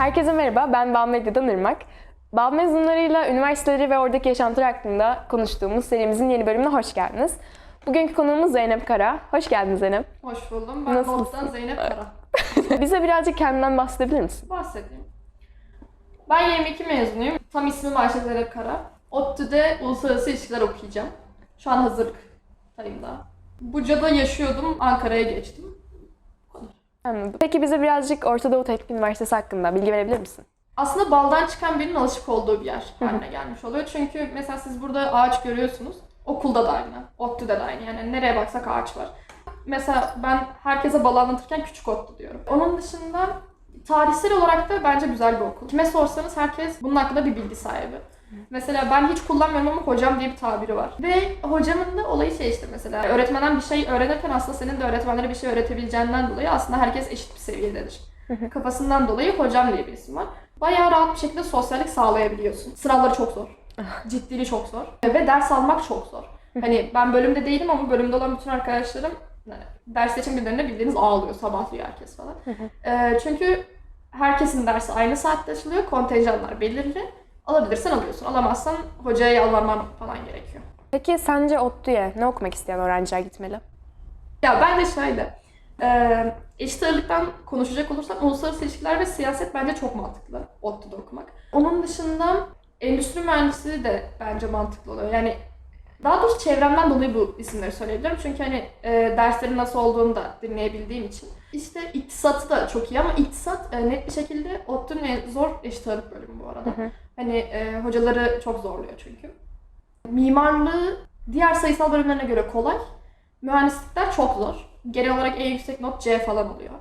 Herkese merhaba, ben Bağ Medya'dan Irmak. Bağ mezunlarıyla üniversiteleri ve oradaki yaşantılar hakkında konuştuğumuz serimizin yeni bölümüne hoş geldiniz. Bugünkü konuğumuz Zeynep Kara. Hoş geldin Zeynep. Hoş buldum. Ben Nasılsın? Bostan Zeynep Kara. Bize birazcık kendinden bahsedebilir misin? Bahsedeyim. Ben 22 mezunuyum. Tam ismim Ayşe Zeynep Kara. ODTÜ'de uluslararası ilişkiler okuyacağım. Şu an hazırlıktayım da. Buca'da yaşıyordum, Ankara'ya geçtim. Anladım. Peki bize birazcık Orta Doğu Teknik Üniversitesi hakkında bilgi verebilir misin? Aslında baldan çıkan birinin alışık olduğu bir yer haline gelmiş oluyor. Çünkü mesela siz burada ağaç görüyorsunuz. Okulda da aynı, ODTÜ'de de aynı. Yani nereye baksak ağaç var. Mesela ben herkese bal anlatırken küçük ODTÜ diyorum. Onun dışında tarihsel olarak da bence güzel bir okul. Kime sorsanız herkes bunun hakkında bir bilgi sahibi. Mesela ben hiç kullanmıyorum ama hocam diye bir tabiri var. Ve hocamın da olayı şey işte mesela öğretmenden bir şey öğrenirken aslında senin de öğretmenlere bir şey öğretebileceğinden dolayı aslında herkes eşit bir seviyededir. Kafasından dolayı hocam diye bir isim var. Bayağı rahat bir şekilde sosyallik sağlayabiliyorsun. Sınavları çok zor. Ciddiliği çok zor. Ve ders almak çok zor. Hani ben bölümde değilim ama bölümde olan bütün arkadaşlarım yani ders seçim günlerinde bildiğiniz ağlıyor, sabahlıyor herkes falan. Ee, çünkü herkesin dersi aynı saatte açılıyor, kontenjanlar belirli. Alabilirsen alıyorsun, alamazsan hocaya yalvarman falan gerekiyor. Peki sence ODTÜ'ye ne okumak isteyen öğrenciler gitmeli? Ya ben de şöyle, e, eşit ağırlıktan konuşacak olursam uluslararası ilişkiler ve siyaset bence çok mantıklı ODTÜ'de okumak. Onun dışında endüstri mühendisliği de bence mantıklı oluyor. Yani daha doğrusu çevremden dolayı bu isimleri söyleyebilirim. Çünkü hani e, derslerin nasıl olduğunu da dinleyebildiğim için. İşte iktisatı da çok iyi ama iktisat e, net bir şekilde ODTÜ'nün en zor eşit ağırlık bölümü bu arada. Hani e, hocaları çok zorluyor çünkü. Mimarlığı diğer sayısal bölümlerine göre kolay. Mühendislikler çok zor. Genel olarak en yüksek not C falan oluyor.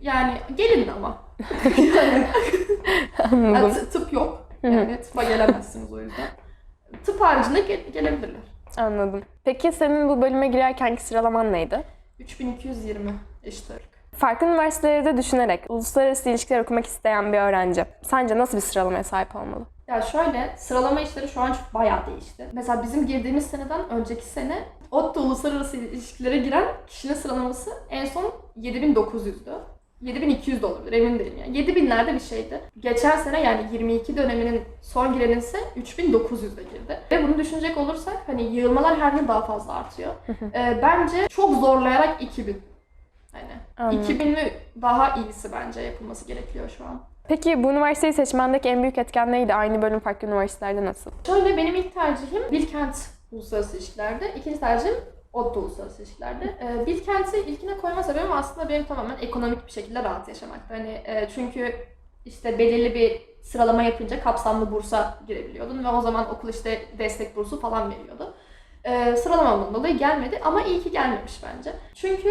Yani gelin ama. yani, tıp yok. Yani tıpa gelemezsiniz o yüzden. Tıp haricinde ge- gelebilirler. Anladım. Peki senin bu bölüme girerkenki sıralaman neydi? 3220 eşit ağırlık. Farklı üniversiteleri de düşünerek uluslararası ilişkiler okumak isteyen bir öğrenci sence nasıl bir sıralamaya sahip olmalı? Ya şöyle, sıralama işleri şu an çok bayağı değişti. Mesela bizim girdiğimiz seneden önceki sene ODTÜ uluslararası ilişkilere giren kişinin sıralaması en son 7900'dü. 7200 de olabilir emin değilim yani. 7000'lerde bir şeydi. Geçen sene yani 22 döneminin son girenin ise 3900'de girdi. Ve bunu düşünecek olursak hani yığılmalar her yıl daha fazla artıyor. Ee, bence çok zorlayarak 2000. Hani Anladım. 2000 ve daha iyisi bence yapılması gerekiyor şu an. Peki bu üniversiteyi seçmendeki en büyük etken neydi? Aynı bölüm farklı üniversitelerde nasıl? Şöyle benim ilk tercihim Bilkent Uluslararası İlişkiler'de. İkinci tercihim ODTÜ Uluslararası İlişkiler'de. Ee, Bilkent'i ilkine koyma sebebim aslında benim tamamen ekonomik bir şekilde rahat yaşamaktı. Hani e, çünkü işte belirli bir sıralama yapınca kapsamlı bursa girebiliyordun ve o zaman okul işte destek bursu falan veriyordu. Ee, sıralamamdan dolayı gelmedi ama iyi ki gelmemiş bence. Çünkü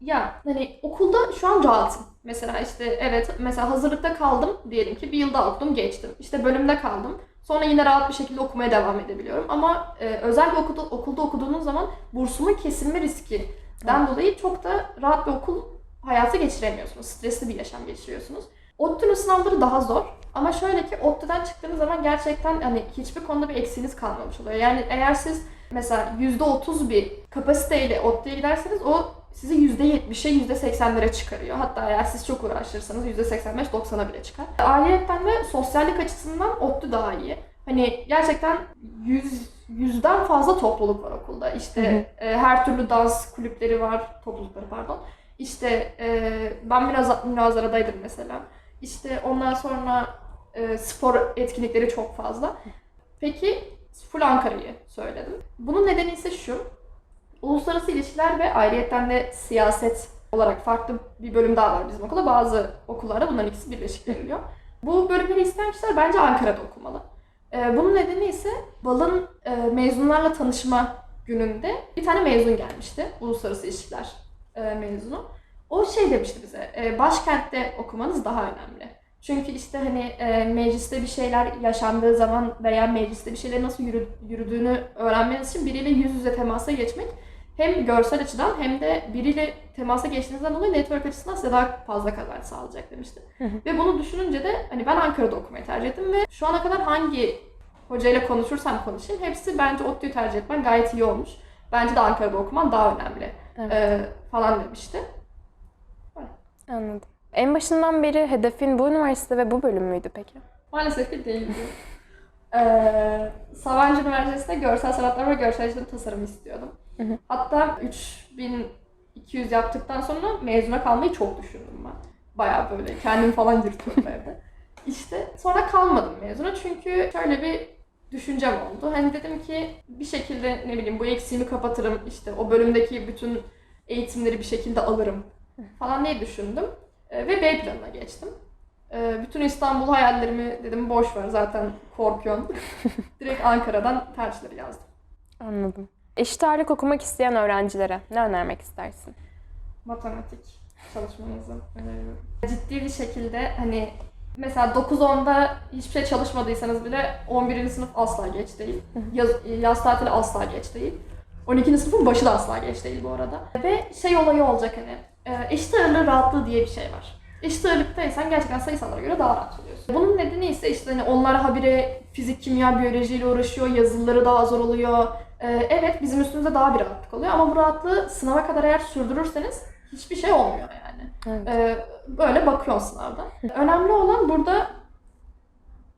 ya hani okulda şu an rahatım. Mesela işte evet mesela hazırlıkta kaldım diyelim ki bir yıl daha okudum geçtim. İşte bölümde kaldım. Sonra yine rahat bir şekilde okumaya devam edebiliyorum. Ama e, özel bir okulda, okulda okuduğunuz zaman bursumun kesilme riskinden dolayı çok da rahat bir okul hayatı geçiremiyorsunuz. Stresli bir yaşam geçiriyorsunuz. ODTÜ'nün sınavları daha zor. Ama şöyle ki ODTÜ'den çıktığınız zaman gerçekten hani hiçbir konuda bir eksiğiniz kalmamış oluyor. Yani eğer siz mesela %30 bir kapasiteyle ODTÜ'ye giderseniz o sizi %70'e %80'lere çıkarıyor. Hatta eğer siz çok uğraşırsanız %85-90'a bile çıkar. Ayrıyeten de sosyallik açısından ODTÜ daha iyi. Hani gerçekten yüz, yüzden fazla topluluk var okulda. İşte e, her türlü dans kulüpleri var, toplulukları pardon. İşte e, ben biraz münazaradaydım mesela. İşte ondan sonra e, spor etkinlikleri çok fazla. Peki full Ankara'yı söyledim. Bunun nedeni ise şu. Uluslararası ilişkiler ve ayrıyetten de siyaset olarak farklı bir bölüm daha var bizim okulda. Bazı okullarda bunların ikisi birleşik veriliyor. Bu bölümleri isteyen kişiler bence Ankara'da okumalı. Ee, bunun nedeni ise Bal'ın e, mezunlarla tanışma gününde bir tane mezun gelmişti. Uluslararası ilişkiler e, mezunu. O şey demişti bize, e, başkentte okumanız daha önemli. Çünkü işte hani mecliste bir şeyler yaşandığı zaman veya mecliste bir şeylerin nasıl yürü- yürüdüğünü öğrenmeniz için biriyle yüz yüze temasa geçmek hem görsel açıdan hem de biriyle temasa geçtiğinizden dolayı network açısından size daha fazla kazanç sağlayacak demişti. ve bunu düşününce de hani ben Ankara'da okumayı tercih ettim ve şu ana kadar hangi hocayla konuşursam konuşayım hepsi bence ODTÜ'yü tercih etmen gayet iyi olmuş. Bence de Ankara'da okuman daha önemli Evet. e, falan demişti. Anladım. En başından beri hedefin bu üniversite ve bu bölüm müydü peki? Maalesef ki değildi. Ee, Sabancı Üniversitesi'nde görsel sanatlar ve görselcilik tasarım istiyordum. Hı. Hatta 3200 yaptıktan sonra mezuna kalmayı çok düşündüm ben. Baya böyle kendim falan yırtıyordum evde. İşte sonra kalmadım mezuna çünkü şöyle bir düşüncem oldu. Hani dedim ki bir şekilde ne bileyim bu eksiğimi kapatırım işte o bölümdeki bütün eğitimleri bir şekilde alırım falan diye düşündüm. Ee, ve B planına geçtim. Ee, bütün İstanbul hayallerimi dedim boş ver zaten korkuyorsun. Direkt Ankara'dan tercihleri yazdım. Anladım. Eşit ağırlık okumak isteyen öğrencilere ne önermek istersin? Matematik çalışmanızı öneriyorum. Ciddi bir şekilde hani mesela 9-10'da hiçbir şey çalışmadıysanız bile 11. sınıf asla geç değil. Yaz, yaz tatili asla geç değil. 12. sınıfın başı da asla geç değil bu arada. Ve şey olayı olacak hani e, eşit ağırlığı rahatlığı diye bir şey var. Eşit ağırlıktaysan gerçekten sayısallara göre daha rahat oluyorsun. Bunun nedeni ise işte hani onlar habire fizik, kimya, biyolojiyle uğraşıyor, yazılıları daha zor oluyor. Ee, evet bizim üstümüzde daha bir rahatlık oluyor ama bu rahatlığı sınava kadar eğer sürdürürseniz hiçbir şey olmuyor yani. Evet. Ee, böyle bakıyorsun sınavda. Önemli olan burada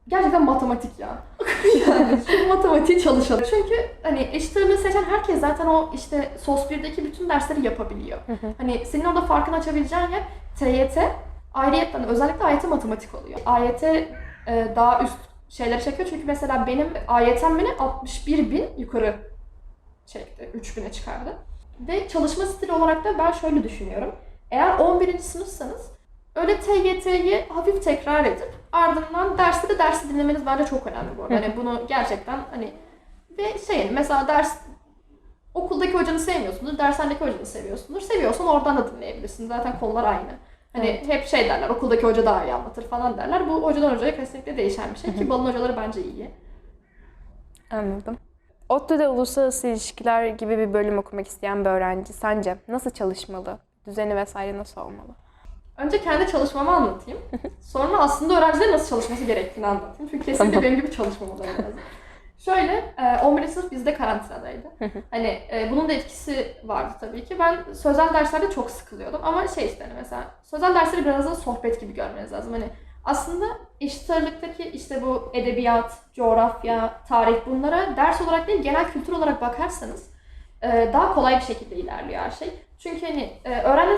gerçekten matematik ya. yani şu matematiği çalışalım. Çünkü hani eşit ağırlığı seçen herkes zaten o işte SOS 1'deki bütün dersleri yapabiliyor. Hani senin orada farkını açabileceğin yer TYT, ayrıyetten özellikle AYT matematik oluyor. AYT e, daha üst şeyleri çekiyor çünkü mesela benim AYT'm beni 61 bin yukarı çekti, 3000'e çıkardı. Ve çalışma stili olarak da ben şöyle düşünüyorum. Eğer 11. sınıfsanız öyle TYT'yi hafif tekrar edip ardından derste de dersi dinlemeniz bence çok önemli bu arada. Hani bunu gerçekten hani ve şey mesela ders okuldaki hocanı sevmiyorsundur, dershanedeki hocanı seviyorsundur. Seviyorsan oradan da dinleyebilirsin. Zaten konular aynı. Hani Evet. hep şey derler, okuldaki hoca daha iyi anlatır falan derler. Bu hocadan hocaya kesinlikle değişen bir şey ki balın hocaları bence iyi. Anladım. ODTÜ'de uluslararası ilişkiler gibi bir bölüm okumak isteyen bir öğrenci sence nasıl çalışmalı? Düzeni vesaire nasıl olmalı? Önce kendi çalışmamı anlatayım. Sonra aslında öğrencilerin nasıl çalışması gerektiğini anlatayım. Çünkü kesinlikle benim gibi çalışmamaları lazım. Şöyle, e, 11. sınıf bizde karantinadaydı. hani e, bunun da etkisi vardı tabii ki. Ben sözel derslerde çok sıkılıyordum. Ama şey işte hani mesela sözel dersleri biraz da sohbet gibi görmeniz lazım. Hani aslında eşit ağırlıktaki işte bu edebiyat, coğrafya, tarih bunlara ders olarak değil genel kültür olarak bakarsanız e, daha kolay bir şekilde ilerliyor her şey. Çünkü hani e,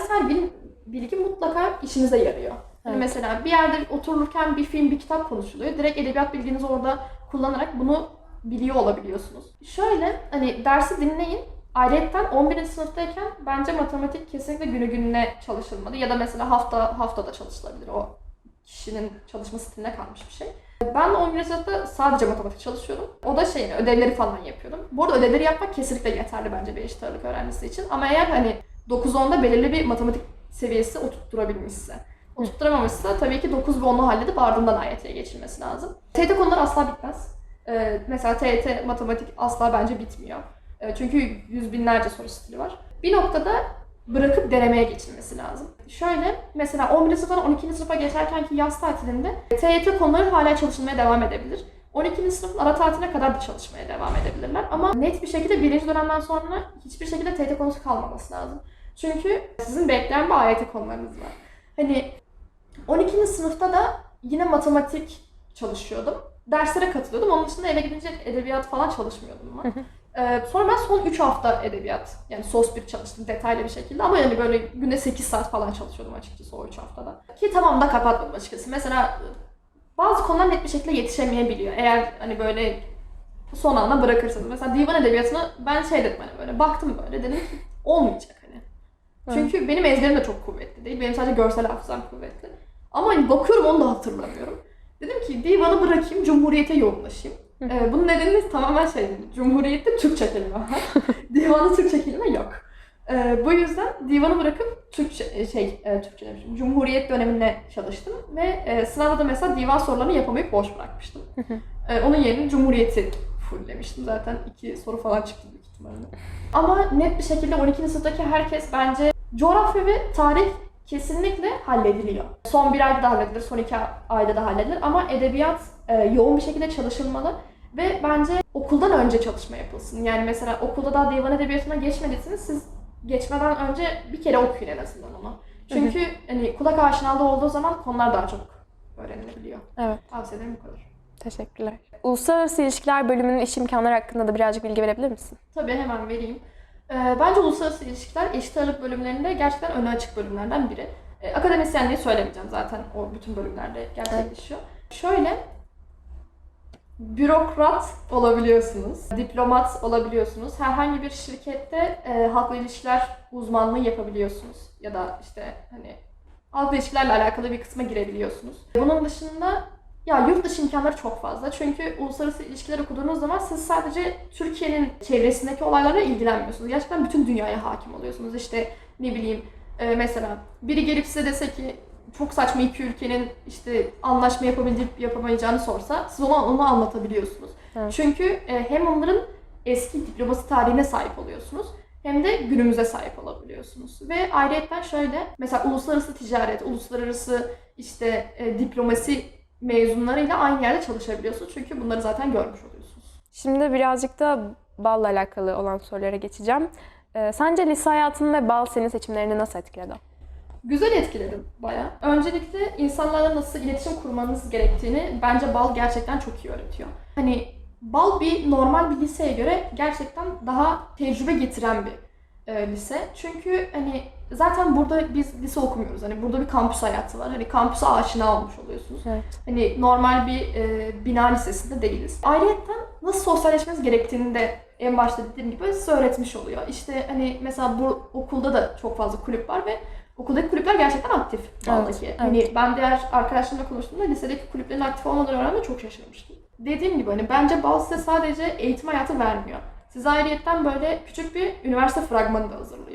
her bilim, bilgi mutlaka işinize yarıyor. Hani Evet. mesela bir yerde otururken bir film, bir kitap konuşuluyor. Direkt edebiyat bilginizi orada kullanarak bunu biliyor olabiliyorsunuz. Şöyle hani dersi dinleyin. Ayrıca 11. sınıftayken bence matematik kesinlikle günü gününe çalışılmalı. Ya da mesela hafta haftada çalışılabilir. O kişinin çalışma stiline kalmış bir şey. Ben 11. sınıfta sadece matematik çalışıyordum. O da şey ödevleri falan yapıyordum. Bu arada ödevleri yapmak kesinlikle yeterli bence bir eşit ağırlık öğrencisi için. Ama eğer hani 9-10'da belirli bir matematik seviyesi oturtturabilmişse. Oturtturamamışsa tabii ki 9 ve 10'u halledip ardından AYT'ye geçilmesi lazım. TYT konuları asla bitmez. Ee, mesela TYT matematik asla bence bitmiyor. Ee, çünkü yüz binlerce soru stili var. Bir noktada bırakıp denemeye geçilmesi lazım. Şöyle mesela 11. sınıftan 12. sınıfa geçerkenki yaz tatilinde TYT konuları hala çalışılmaya devam edebilir. 12. sınıfın ara tatiline kadar da çalışmaya devam edebilirler. Ama net bir şekilde birinci dönemden sonra hiçbir şekilde TYT konusu kalmaması lazım. Çünkü sizin bekleyen bir AYT konularınız var. Hani 12. sınıfta da yine matematik çalışıyordum. Derslere katılıyordum. Onun dışında eve gidince edebiyat falan çalışmıyordum ben. Ee, sonra ben son 3 hafta edebiyat, yani SOS 1 çalıştım detaylı bir şekilde ama yani böyle günde 8 saat falan çalışıyordum açıkçası o 3 haftada. Ki tamam da kapatmadım açıkçası. Mesela bazı konular net bir şekilde yetişemeyebiliyor. Eğer hani böyle son anda bırakırsanız. Mesela divan edebiyatına ben şey dedim hani böyle baktım böyle dedim ki olmayacak hani. Çünkü benim ezberim de çok kuvvetli değil. Benim sadece görsel hafızam kuvvetli. Ama hani bakıyorum onu da hatırlamıyorum. Dedim ki divanı bırakayım, cumhuriyete yoğunlaşayım. Ee, bunun nedeni tamamen şey, cumhuriyette Türkçe kelime var. Divanda Türkçe kelime yok. Ee, bu yüzden divanı bırakıp Türkçe, e, şey, e, Türkçe demişim, Cumhuriyet döneminde çalıştım. Ve e, sınavda da mesela divan sorularını yapamayıp boş bırakmıştım. Ee, onun yerine Cumhuriyeti fulllemiştim. Zaten iki soru falan çıktı büyük ihtimalle. Ama net bir şekilde 12. sınıftaki herkes bence coğrafya ve tarih kesinlikle hallediliyor. Son bir ayda da halledilir, son iki ayda da halledilir. Ama edebiyat e, yoğun bir şekilde çalışılmalı. Ve bence okuldan önce çalışma yapılsın. Yani mesela okulda daha divan edebiyatına geçmediyseniz siz geçmeden önce bir kere okuyun en azından onu. Çünkü hani kulak aşinalığı olduğu zaman konular daha çok öğrenilebiliyor. Evet. Tavsiye ederim bu kadar. Teşekkürler. Uluslararası İlişkiler bölümünün iş imkanları hakkında da birazcık bilgi verebilir misin? Tabii hemen vereyim. Ee, bence uluslararası ilişkiler eşit ağırlık bölümlerinde gerçekten öne açık bölümlerden biri. Ee, akademisyenliği söylemeyeceğim zaten o bütün bölümlerde gerçekleşiyor. Şöyle bürokrat olabiliyorsunuz, diplomat olabiliyorsunuz. Herhangi bir şirkette e, halkla ilişkiler uzmanlığı yapabiliyorsunuz. Ya da işte hani halkla ilişkilerle alakalı bir kısma girebiliyorsunuz. Bunun dışında ya yurt dışı imkanları çok fazla. Çünkü uluslararası ilişkiler okuduğunuz zaman siz sadece Türkiye'nin çevresindeki olaylarla ilgilenmiyorsunuz. Gerçekten bütün dünyaya hakim oluyorsunuz. İşte ne bileyim e, mesela biri gelip size dese ki çok saçma iki ülkenin işte anlaşma yapabilip yapamayacağını sorsa siz ona onu anlatabiliyorsunuz. Evet. Çünkü e, hem onların eski diplomasi tarihine sahip oluyorsunuz hem de günümüze sahip olabiliyorsunuz. Ve ayrıca şöyle mesela uluslararası ticaret, uluslararası işte e, diplomasi mezunlarıyla aynı yerde çalışabiliyorsunuz. Çünkü bunları zaten görmüş oluyorsunuz. Şimdi birazcık da balla alakalı olan sorulara geçeceğim. Ee, sence lise hayatında bal senin seçimlerini nasıl etkiledi? Güzel etkiledim baya. Öncelikle insanlarla nasıl iletişim kurmanız gerektiğini bence bal gerçekten çok iyi öğretiyor. Hani bal bir normal bir liseye göre gerçekten daha tecrübe getiren bir e, lise. Çünkü hani zaten burada biz lise okumuyoruz. Hani burada bir kampüs hayatı var. Hani kampüse aşina olmuş oluyorsunuz. Evet. Hani normal bir e, bina lisesinde değiliz. Ayrıca nasıl sosyalleşmeniz gerektiğini de en başta dediğim gibi size öğretmiş oluyor. İşte hani mesela bu okulda da çok fazla kulüp var ve okuldaki kulüpler gerçekten aktif Bal'daki. evet. Hani ben diğer arkadaşlarımla konuştuğumda lisedeki kulüplerin aktif olmadığını öğrenme çok şaşırmıştım. Dediğim gibi hani bence Bal size sadece eğitim hayatı vermiyor. Size ayrıyetten böyle küçük bir üniversite fragmanı da hazırlıyor.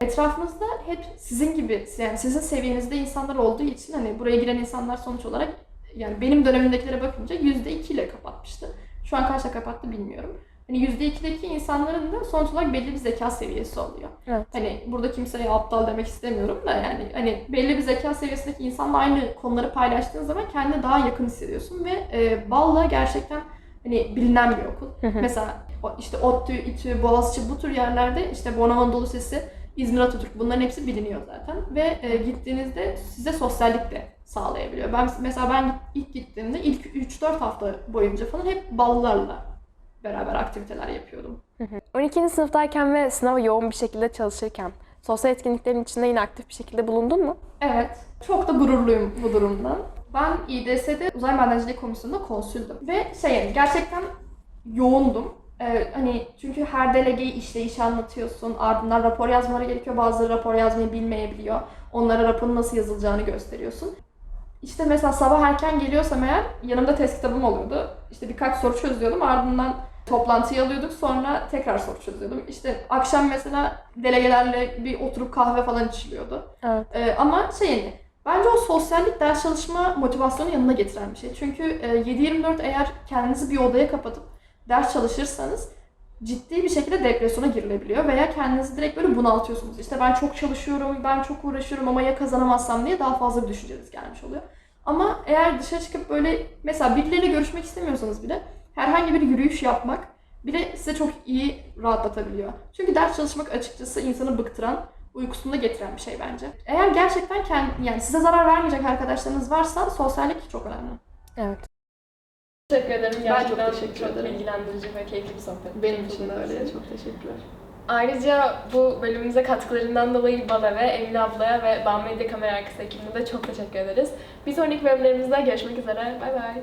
Etrafınızda hep sizin gibi yani sizin seviyenizde insanlar olduğu için hani buraya giren insanlar sonuç olarak yani benim dönemimdekilere bakınca %2 ile kapatmıştı. Şu an kaçla kapattı bilmiyorum. Hani %2'deki insanların da sonuç olarak belli bir zeka seviyesi oluyor. Evet. Hani burada kimseye aptal demek istemiyorum da yani hani belli bir zeka seviyesindeki insanla aynı konuları paylaştığın zaman kendine daha yakın hissediyorsun ve e, Balla gerçekten hani bilinen bir okul. Mesela o- işte ODTÜ, İTÜ, Boğaziçi bu tür yerlerde işte Bornova Anadolu Lisesi, İzmir Atatürk bunların hepsi biliniyor zaten. Ve e, gittiğinizde size sosyallik de sağlayabiliyor. Ben mesela ben ilk gittiğimde ilk 3-4 hafta boyunca falan hep ballarla beraber aktiviteler yapıyordum. 12. sınıftayken ve sınava yoğun bir şekilde çalışırken sosyal etkinliklerin içinde yine aktif bir şekilde bulundun mu? Evet. Çok da gururluyum bu durumdan. Ben İDS'de Uzay Madenciliği Komisyonu'nda konsüldüm. Ve şey yani gerçekten yoğundum. Ee, hani çünkü her delegeyi işleyişi anlatıyorsun. Ardından rapor yazmaları gerekiyor. Bazıları rapor yazmayı bilmeyebiliyor. Onlara raporun nasıl yazılacağını gösteriyorsun. İşte mesela sabah erken geliyorsam eğer yanımda test kitabım oluyordu. İşte birkaç soru çözüyordum. Ardından toplantıyı alıyorduk. Sonra tekrar soru çözüyordum. İşte akşam mesela delegelerle bir oturup kahve falan içiliyordu. Evet. Ee, ama şey yani bence o sosyallik ders çalışma motivasyonu yanına getiren bir şey. Çünkü e, 7-24 eğer kendinizi bir odaya kapatıp ders çalışırsanız ciddi bir şekilde depresyona girilebiliyor veya kendinizi direkt böyle bunaltıyorsunuz. İşte ben çok çalışıyorum, ben çok uğraşıyorum ama ya kazanamazsam diye daha fazla bir düşünceniz gelmiş oluyor. Ama eğer dışarı çıkıp böyle mesela birileriyle görüşmek istemiyorsanız bile herhangi bir yürüyüş yapmak bile size çok iyi rahatlatabiliyor. Çünkü ders çalışmak açıkçası insanı bıktıran, uykusunu da getiren bir şey bence. Eğer gerçekten kendi, yani size zarar vermeyecek arkadaşlarınız varsa sosyallik çok önemli. Evet. Teşekkür ederim. Ben çok Gerçekten teşekkür çok ederim. bilgilendirici ve keyifli bir sohbet. Benim için de öyle. Çok teşekkürler. Ayrıca bu bölümümüze katkılarından dolayı Bala ve Emine ablaya ve Ban Medya Kamera Arkası ekibine de çok teşekkür ederiz. Bir sonraki bölümlerimizde görüşmek üzere. Bay bay.